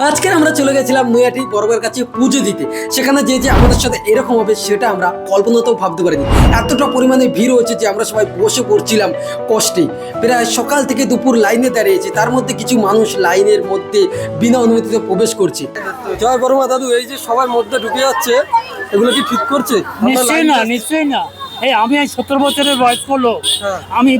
আজকে আমরা চলে গেছিলাম নৈয়াটি বরবের কাছে পুজো দিতে। সেখানে যে যে আমাদের সাথে এরকম হবে সেটা আমরা কল্পনাতেও ভাবতে পারিনি। এতটা পরিমাণে ভিড় হয়েছে যে আমরা সবাই বসে পড়ছিলাম কষ্টে। প্রায় সকাল থেকে দুপুর লাইনে দাঁড়িয়েছে তার মধ্যে কিছু মানুষ লাইনের মধ্যে বিনা অনুমতিতে প্রবেশ করছে। জয় বর্মা দাদু এই যে সবার মধ্যে ঢুকে যাচ্ছে এগুলো কি ঠিক করছে? নিশ্চয়ই না নিশ্চয়ই না। এই আমি এই সত্তর বছরের বয়স্ক লোক। হ্যাঁ। আমি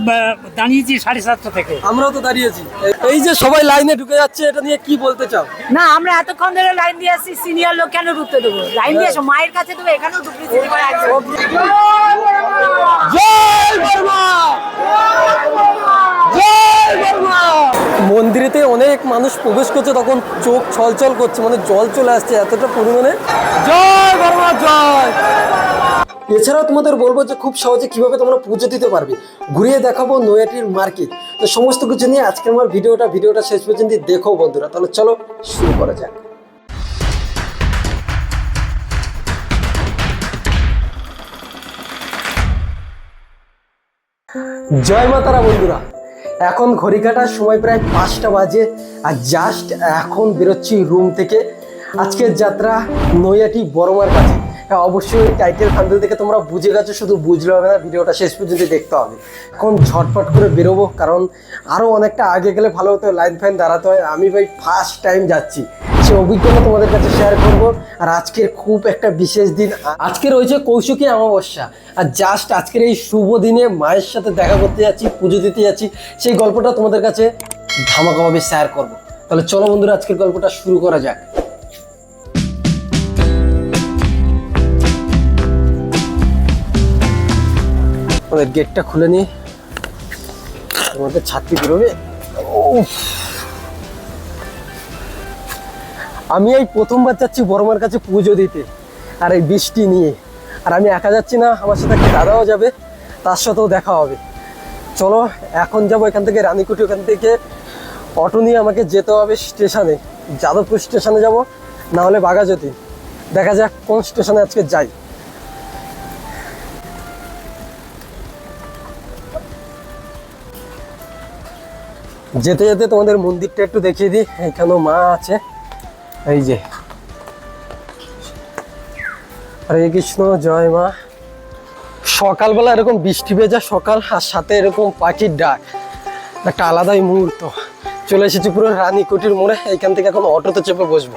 দাঁড়িয়েছি সাড়ে সাতটা থেকে। আমরাও তো দাঁড়িয়েছি। এই যে সবাই লাইনে ঢুকে যাচ্ছে এটা নিয়ে কি বলতে চাও? না আমরা এতক্ষণ ধরে লাইন দিয়ে আসছি সিনিয়র লোক কেন ঢুকতে দেবো? লাইন দিয়ে এসো মায়ের কাছে দেবো এখানেও ঢুকতে দিতে পারে জয় বর্মা! জয় বর্মা! মন্দিরেতে অনেক মানুষ প্রবেশ করছে তখন চোখ ছলছল করছে মানে জল চলে আসছে এতটা পরিমাণে। জয় বর্মা জয়! এছাড়াও তোমাদের বলব যে খুব সহজে কীভাবে তোমরা পুজো দিতে পারবে। ঘুরিয়ে দেখাবো নয়াটির মার্কেট। তো সমস্ত কিছু নিয়ে আজকে আমার ভিডিওটা ভিডিওটা শেষ পর্যন্ত দেখো বন্ধুরা। তাহলে চলো শুরু করা যাক। জয় মাতারা বন্ধুরা। এখন ঘড়ি কাটার সময় প্রায় পাঁচটা বাজে আর জাস্ট এখন বেরোচ্ছি রুম থেকে। আজকের যাত্রা নৈয়াটি বড়মার কাছে। হ্যাঁ অবশ্যই টাইটেল ফান্ডেল থেকে তোমরা বুঝে গেছো, শুধু বুঝলে হবে না, ভিডিওটা শেষ পর্যন্ত দেখতে হবে। এখন ঝটপট করে বেরোবো, কারণ আরও অনেকটা আগে গেলে ভালো হতো, লাইন ফাইন দাঁড়াতে হয়। আমি ভাই ফার্স্ট টাইম যাচ্ছি। অভিজ্ঞতা তোমাদের কাছে শেয়ার করব। আর আজকের খুব একটা বিশেষ দিন, আজকে রয়েছে কৌশিকী অমাবস্যা। আর জাস্ট আজকের এই শুভ দিনে মায়ের সাথে দেখা করতে যাচ্ছি, পুজো দিতে যাচ্ছি, সেই গল্পটা তোমাদের কাছে ধামাকাভাবে শেয়ার করব। তাহলে চলো বন্ধুরা, আজকের গল্পটা শুরু করা যাক। গেটটা খুলে নিয়ে আমাদের ছাত্রী বেরোবে? আমি এই প্রথমবার যাচ্ছি বড়মার কাছে পুজো দিতে আর এই বৃষ্টি নিয়ে। আর আমি একা যাচ্ছি না, আমার সাথে একটা দাদাও যাবে, তার সাথেও দেখা হবে। চলো, এখন যাব এখান থেকে, রানীকুটি ওখান থেকে। অটো নিয়ে আমাকে যেতে হবে স্টেশনে, যাদবপুর স্টেশনে যাব, না হলে বাঘাযতীন দেখা যাক কোন স্টেশনে আজকে যাই। যেতে যেতে তোমাদের মন্দিরটা একটু দেখিয়ে দিই, এখানেও মা আছে। এই যে। হরে কৃষ্ণ, জয় মা। সকালবেলা এরকম বৃষ্টি ভেজা সকাল আর সাথে এরকম পাখির ডাক। একটা আলাদাই মুহূর্ত। চলে এসেছি পুরো রানীকুটির মোড়ে। এইখান থেকে এখন অটোতে চেপে বসবো।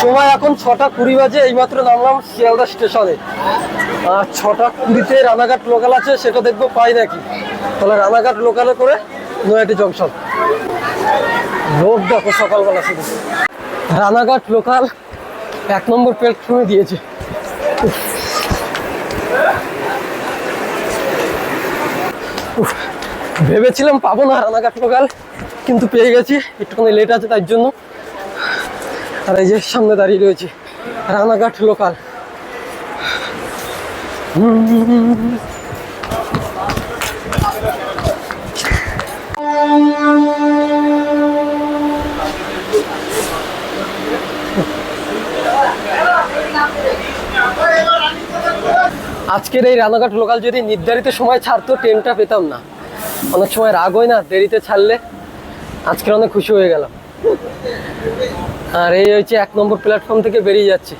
সময় এখন ছটা কুড়ি বাজে, এইমাত্র নামলাম শিয়ালদা স্টেশনে। আর ছটা কুড়িতে রানাঘাট লোকাল আছে, সেটা দেখব, পাই নাকি? তাহলে রানাঘাট লোকালে করে নয়াটি জংশন লোক দেখো সকালবেলা শুধু। রানাঘাট লোকাল এক নম্বর প্ল্যাটফর্মে দিয়েছে। ভেবেছিলাম পাবো না রানাঘাট লোকাল, কিন্তু পেয়ে গেছি, একটুখানি লেট আছে তার জন্য। আর এই যে সামনে দাঁড়িয়ে রয়েছে, রানাঘাট লোকাল আজকের এই রানাঘাট লোকাল যদি নির্ধারিত সময় ছাড়তো ট্রেনটা পেতাম না। অনেক সময় রাগ হয় না, দেরিতে ছাড়লে। আজকে অনেক খুশি হয়ে গেলাম। আর এই হচ্ছে এক নম্বর প্ল্যাটফর্ম থেকে বেরিয়ে যাচ্ছে।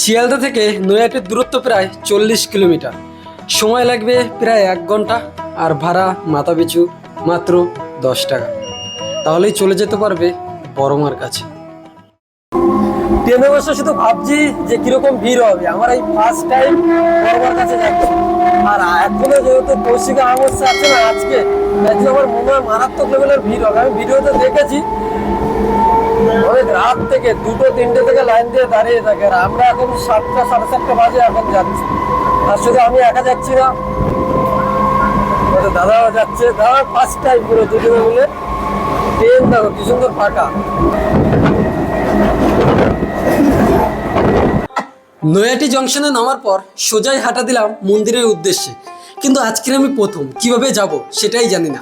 শিয়ালদা থেকে নৈহাটির দূরত্ব প্রায় চল্লিশ কিলোমিটার। সময় লাগবে প্রায় এক ঘণ্টা আর ভাড়া মাথা পিছু মাত্র দশ টাকা। তাহলেই চলে যেতে পারবে বড়মার কাছে। ট্রেনে বসে শুধু ভাবছি যে কীরকম ভিড় হবে। আমার এই ফার্স্ট টাইম বড়মার কাছে যাচ্ছি। আর এখনও যেহেতু কৌশিকা অমাবস্যা আছে না আজকে আমার মনে হয় মারাত্মক লেভেলের ভিড় হবে। আমি ভিডিওতে দেখেছি। অনেক রাত থেকে দুটো, তিনটে থেকে লাইন দিয়ে দাঁড়িয়ে থাকে আর আমরা এখন সাতটা, সাড়ে সাতটা বাজে এখন যাচ্ছি। আর শুধু আমি একা যাচ্ছি না। দাদাও যাচ্ছে। দাদা ফার্স্ট টাইম পুরো দুজনে মিলে ট্রেন দেখো কি সুন্দর ফাঁকা। নয়াটি জংশনে নামার পর সোজাই হাঁটা দিলাম মন্দিরের উদ্দেশ্যে। কিন্তু আজকের আমি প্রথম। কীভাবে যাব সেটাই জানি না।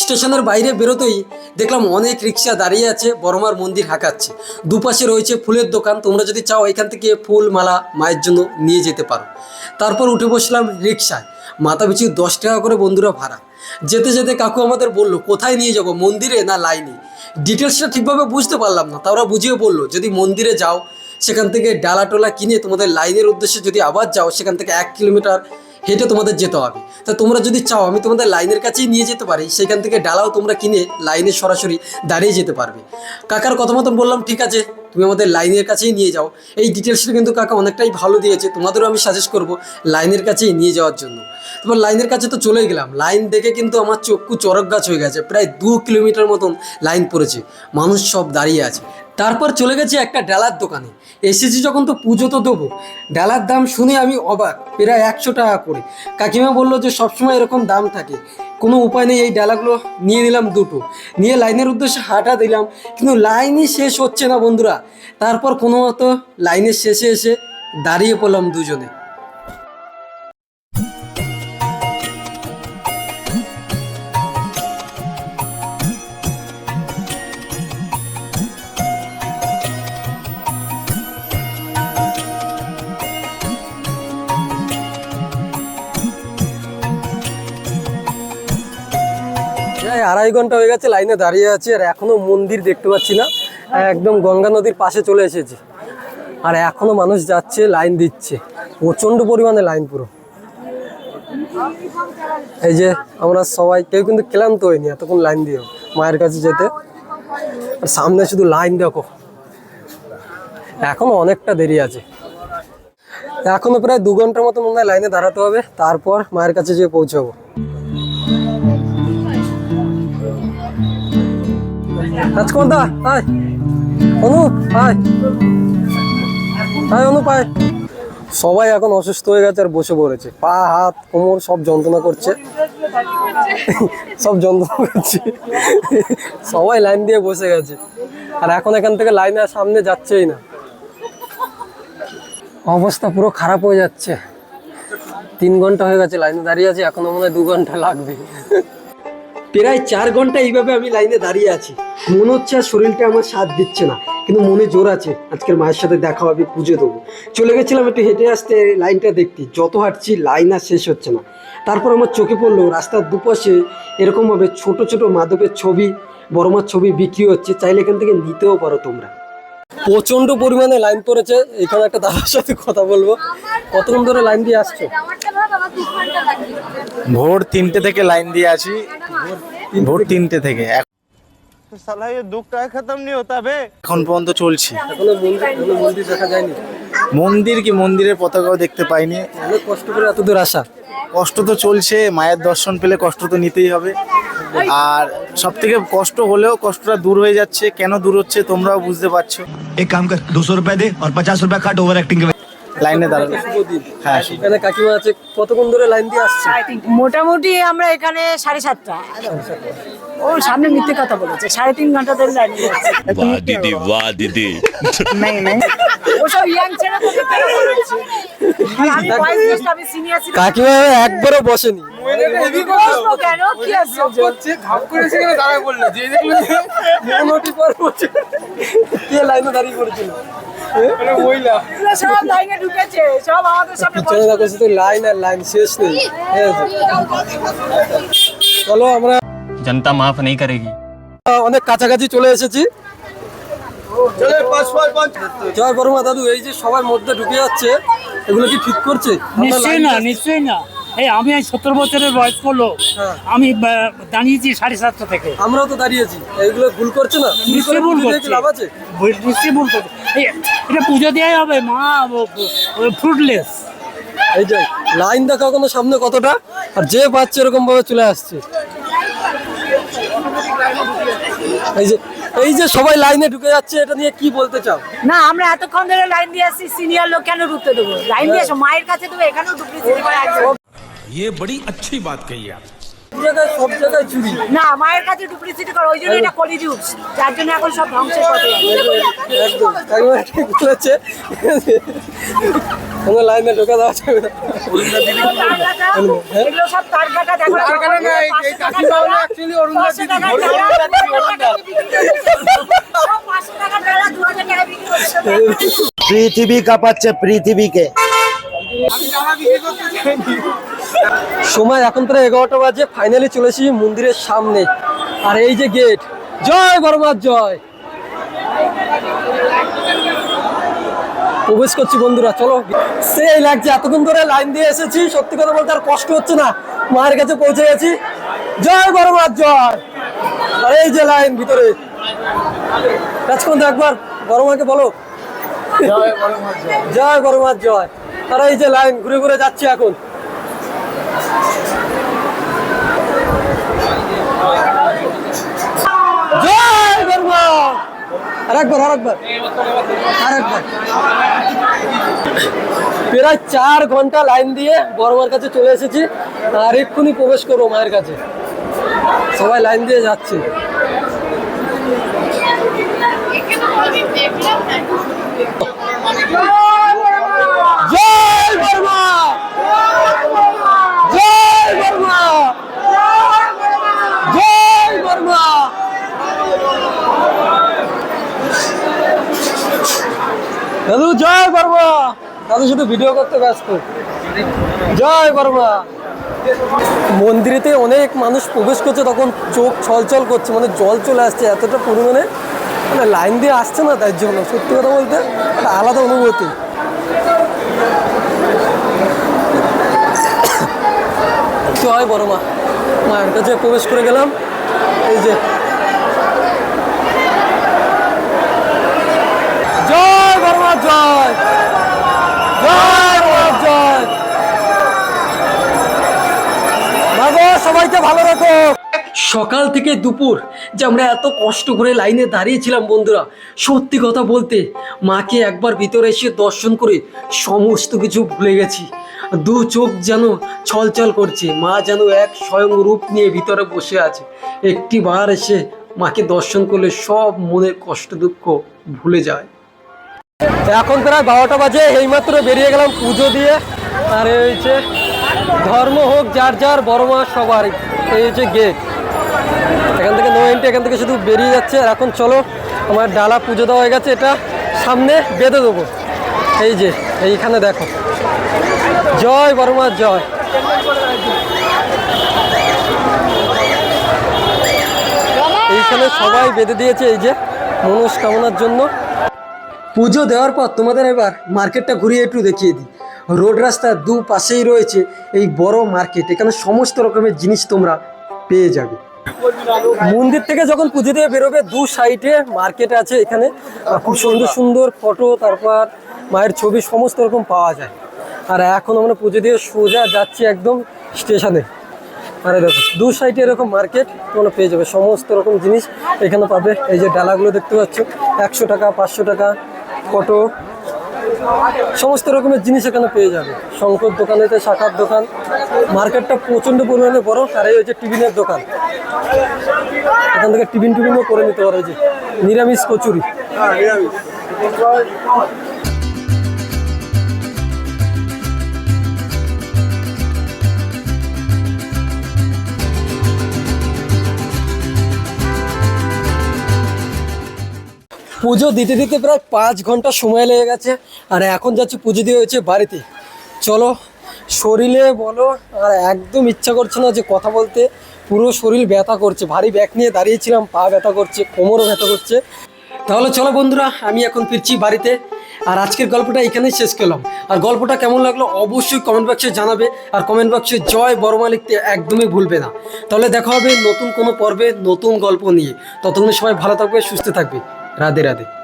স্টেশনের বাইরে বেরোতেই দেখলাম অনেক রিক্সা দাঁড়িয়ে আছে, বড়মার মন্দির হাঁকাচ্ছে। দুপাশে রয়েছে ফুলের দোকান, তোমরা যদি চাও এখান থেকে ফুল মালা মায়ের জন্য নিয়ে যেতে পারো। তারপর উঠে বসলাম রিক্সায়। মাথা পিছু দশ টাকা করে বন্ধুরা ভাড়া। যেতে যেতে কাকু আমাদের বলল, কোথায় নিয়ে যাব, মন্দিরে না লাইনে? ডিটেলসটা ঠিকভাবে বুঝতে পারলাম না তারা বুঝিয়ে বলল, যদি মন্দিরে যাও, সেখান থেকে ডালা টোলা কিনে তোমাদের লাইনের উদ্দেশ্যে যদি আবার যাও, সেখান থেকে এক কিলোমিটার হেঁটে তোমাদের যেতে হবে। তা তোমরা যদি চাও, আমি তোমাদের লাইনের কাছেই নিয়ে যেতে পারি। সেখান থেকে ডালাও তোমরা কিনে লাইনে সরাসরি দাঁড়িয়ে যেতে পারবে। কাকার কথা মতন বললাম, ঠিক আছে, তুমি আমাদের লাইনের কাছেই নিয়ে যাও। এই ডিটেলসটা কিন্তু কাকা অনেকটাই ভালো দিয়েছে। তোমাদেরও আমি সাজেস্ট করব লাইনের কাছেই নিয়ে যাওয়ার জন্য। তোমার লাইনের কাছে তো চলেই গেলাম। লাইন দেখে কিন্তু আমার চক্ষু চরক গাছ হয়ে গেছে। প্রায় দু কিলোমিটার মতন লাইন পড়েছে। মানুষ সব দাঁড়িয়ে আছে। তারপর চলে গেছি একটা ডালার দোকানে। এসেছি যখন তো পুজো তো দেবো। ডালার দাম শুনে আমি অবাক, প্রায় একশো টাকা করে। কাকিমা বলল যে সবসময় এরকম দাম থাকে। কোনো উপায় নেই, এই ডালাগুলো নিয়ে নিলাম দুটো। নিয়ে লাইনের উদ্দেশ্যে হাঁটা দিলাম, কিন্তু লাইনই শেষ হচ্ছে না বন্ধুরা। তারপর কোনো মতো লাইনের শেষে এসে দাঁড়িয়ে পড়লাম দুজনে। প্রায় আড়াই ঘণ্টা হয়ে গেছে, লাইনে দাঁড়িয়ে আছি আর এখনও মন্দির দেখতে পাচ্ছি না। একদম গঙ্গা নদীর পাশে চলে এসেছি। আর এখনও মানুষ যাচ্ছে, লাইন দিচ্ছে। প্রচণ্ড পরিমাণে লাইন পুরো। এই যে আমরা সবাই, কেউ কিন্তু ক্লান্ত হয়নি, এতক্ষণ লাইন দিয়েও মায়ের কাছে যেতে। আর সামনে শুধু লাইন দেখো। এখনও অনেকটা দেরি আছে। এখনও প্রায় দু ঘণ্টার মতো মনে হয় লাইনে দাঁড়াতে হবে, তারপর মায়ের কাছে যেয়ে পৌঁছাবো। রাজকুমার আয়। অনুপ আয়। আয় সবাই এখন অসুস্থ হয়ে গেছে আর বসে পড়েছে। পা, হাত, কোমর সব যন্ত্রণা করছে। সব যন্ত্রণা করছে। সবাই লাইন দিয়ে বসে গেছে। আর এখন এখান থেকে লাইনের সামনে যাচ্ছেই না। অবস্থা পুরো খারাপ হয়ে যাচ্ছে। তিন ঘণ্টা হয়ে গেছে লাইনে দাঁড়িয়ে আছি, এখনও মনে হয় দু ঘণ্টা লাগবে। প্রায় চার ঘণ্টা এইভাবে আমি লাইনে দাঁড়িয়ে আছি। মনে হচ্ছে আর শরীরটা আমার সাথ দিচ্ছে না। কিন্তু মনে জোর আছে আজকের মায়ের সাথে দেখা হবে পুজো দেবো। চলে গেছিলাম একটু হেঁটে আসতে লাইনটা দেখতে। যত হাঁটছি লাইন আর শেষ হচ্ছে না। তারপর আমার চোখে পড়ল রাস্তার দুপাশে এরকমভাবে ছোট ছোট মাদকের ছবি বড় মার ছবি বিক্রি হচ্ছে। চাইলে এখান থেকে নিতেও পারো তোমরা। প্রচণ্ড পরিমাণে লাইন পড়েছে। এখানে একটা দাদার সাথে কথা বলব। কতক্ষণ ধরে লাইন দিয়ে আসছো? ভোর তিনটে থেকে লাইন দিয়ে আছি। ভোর তিনটে থেকে। সালা এই দুঃখটা খতম নি হতা এখন পর্যন্ত চলছি। মন্দির কি মন্দিরের পতাকাও দেখতে পাইনি। অনেক কষ্ট করে এত দূর আসা। কষ্ট তো চলছে মায়ের দর্শন পেলে কষ্ট তো নিতেই হবে। আর সব থেকে কষ্ট হলেও কষ্টটা দূর হয়ে যাচ্ছে। কেন দূর হচ্ছে তোমরাও বুঝতে পারছ। এক কাম কর দুশো রুপিয়া দে আর পঞ্চাশ রুপিয়া কাট ওভার অ্যাক্টিং লাইনে দাঁড়ানো হ্যাঁ এখানে কাকিমা আছে কতক্ষণ ধরে লাইন দিয়ে আসছে? মোটামুটি আমরা এখানে সাড়ে সাতটা। ও সামনে মিথ্যে কথা বলেছে। সাড়ে তিন ঘণ্টা ধরে দিদি বাহ দিদি। কাকিমা একবারও বসেনি। লাইন আর লাইন শেষ নেই। চলো আমরা जनता माफ नहीं करेगी অনেক কাছাকাছি চলে এসেছি জয় বর্মা দাদু এই যে সবার মধ্যে ঢুকে যাচ্ছে এগুলো কি ঠিক করছে আমরা নিশ্চয়ই লাইনে না আছি। নিশ্চয়ই না এই আমি এই সত্তর বছরের বয়স করলো হ্যাঁ। আমি আহ, দাঁড়িয়েছি সাড়ে সাতটা থেকে আমরাও তো দাঁড়িয়েছি এইগুলো ভুল করছে না ভুল করে নিশ্চয়ই ভুল ভুল দিয়ে কি করছে লাভ আছে ভুল- নিশ্চয়ই ভুল করছে এ- এটা পুজো দেওয়াই হবে মা ফ্রুটলেস এই যে লাইন দেখা কোনো সামনে কতটা আর যে পাচ্ছে এরকম ভাবে চলে আসছে এই যে এই যে সবাই লাইনে ঢুকে যাচ্ছে এটা নিয়ে কি বলতে চাও না আমরা এতক্ষণ ধরে লাইন দিয়ে আসছি সিনিয়র লোক কেন ঢুকতে দেবো লাইন দিয়ে আসো মায়ের কাছে দেবো এখানেও ডুপ্লিসিটি করে একদম ये बड़ी अच्छी बात कही आप সব জায়গায় সব জায়গায় চুরি না মায়ের কাছে ডুপ্লিসিটি করে ওই জন্য এটা কলিযুগ যার জন্য এখন সব ধ্বংসের পথে যাচ্ছে। একদম একবার ঠিক বলেছে কোনো লাইনে ঢোকা দেওয়া যাবে না। করছে। পৃথিবী কাঁপাচ্ছে পৃথিবীকে। সময় এখন প্রায় এগারোটা বাজে ফাইনালি চলেছি মন্দিরের সামনে। আর এই যে গেট জয় বর্মার জয়। প্রবেশ করছি বন্ধুরা চলো। সেই লাগছে এতক্ষণ ধরে লাইন দিয়ে এসেছি সত্যি কথা বলতে আর কষ্ট হচ্ছে না। মায়ের কাছে পৌঁছে গেছি। জয় বর্মার জয়। আর এই যে লাইন ভিতরে। রাজকুমার একবার বড়মাকে বলো। জয় বড়মার জয়। আর এই যে লাইন ঘুরে ঘুরে যাচ্ছে এখন। জয় বর্মা আরেকবার আরেকবার আরেকবার। প্রায় চার ঘণ্টা লাইন দিয়ে বড় কাছে চলে এসেছি আর এক্ষুনি প্রবেশ করব মায়ের কাছে। সবাই লাইন দিয়ে যাচ্ছে বর্মা জয় বর্মা জয় বর্মা দাদু জয় বর্মা দাদু শুধু ভিডিও করতে ব্যস্ত। জয় বর্মা। মন্দিরেতে অনেক মানুষ প্রবেশ করছে, তখন চোখ ছলছল করছে মানে জল চলে আসছে এতটা পরিমাণে। মানে লাইন দিয়ে আসছে না তার জন্য, সত্যি কথা বলতে একটা আলাদা অনুভূতি। জয় বড় মা মায়ের কাছে প্রবেশ করে গেলাম। এই যে। জয় বড় মা জয় জয়। সবাইকে ভালো রাখো। সকাল থেকে দুপুর, যে আমরা এত কষ্ট করে লাইনে দাঁড়িয়েছিলাম বন্ধুরা, সত্যি কথা বলতে, মাকে একবার ভিতরে এসে দর্শন করে সমস্ত কিছু ভুলে গেছি। দু চোখ যেন ছলছল করছে, মা যেন এক স্বয়ং রূপ নিয়ে ভিতরে বসে আছে। একটি বার এসে মাকে দর্শন করলে সব মনের কষ্ট দুঃখ ভুলে যায়। এখন প্রায় বারোটা বাজে, এইমাত্র বেরিয়ে গেলাম পুজো দিয়ে। আর হচ্ছে ধর্ম হোক, যার যার বড় মা, সবার। এই হচ্ছে গেট এখান থেকে নো এন্ট্রি এখান থেকে শুধু বেরিয়ে যাচ্ছে। আর এখন চলো, আমার ডালা পুজো দেওয়া হয়ে গেছে। এটা সামনে বেঁধে দেবো। এই যে, এইখানে দেখো। জয় বর্মার জয়। এইখানে সবাই বেঁধে দিয়েছে এই যে মনস্কামনার জন্য। পুজো দেওয়ার পর তোমাদের এবার মার্কেটটা ঘুরিয়ে একটু দেখিয়ে দিই। রোড রাস্তার দু পাশেই রয়েছে এই বড় মার্কেট। এখানে সমস্ত রকমের জিনিস তোমরা পেয়ে যাবে। মন্দির থেকে যখন পুজো দিয়ে বেরোবে, দু সাইডে মার্কেট আছে এখানে। খুব সুন্দর সুন্দর ফটো, তারপর মায়ের ছবি, সমস্ত রকম পাওয়া যায়। আর এখন আমরা পুজো দিয়ে সোজা যাচ্ছি একদম স্টেশনে। আরে দেখো, দু সাইডে এরকম মার্কেট, তোমরা পেয়ে যাবে। সমস্ত রকম জিনিস এখানে পাবে। এই যে ডালাগুলো দেখতে পাচ্ছ, একশো টাকা, পাঁচশো টাকা ফটো, সমস্ত রকমের জিনিস এখানে পেয়ে যাবে। শঙ্কর দোকানেতে শাখার দোকান। মার্কেটটা প্রচণ্ড পরিমাণে বড়, আর এই হচ্ছে টিফিনের দোকান। এখান থেকে টিফিন টিফিনও করে নিতে পারো যে, নিরামিষ কচুরি। পুজো দিতে দিতে প্রায় পাঁচ ঘণ্টা সময় লেগে গেছে, আর এখন যাচ্ছি পুজো দিয়ে হয়েছে বাড়িতে। চলো, শরীরে বলো, আর একদম ইচ্ছা করছে না যে কথা বলতে, পুরো শরীর ব্যথা করছে, ভারী ব্যাগ নিয়ে দাঁড়িয়েছিলাম, পা ব্যথা করছে, কোমরও ব্যথা করছে। তাহলে চলো বন্ধুরা, আমি এখন ফিরছি বাড়িতে, আর আজকের গল্পটা এখানেই শেষ করলাম। আর গল্পটা কেমন লাগল অবশ্যই কমেন্ট বক্সে জানাবে, আর কমেন্ট বক্সে জয় বর্মা লিখতে একদমই ভুলবে না। তাহলে দেখা হবে নতুন কোনো পর্বে নতুন গল্প নিয়ে। ততক্ষণ সবাই ভালো থাকবে, সুস্থ থাকবে। राधे राधे।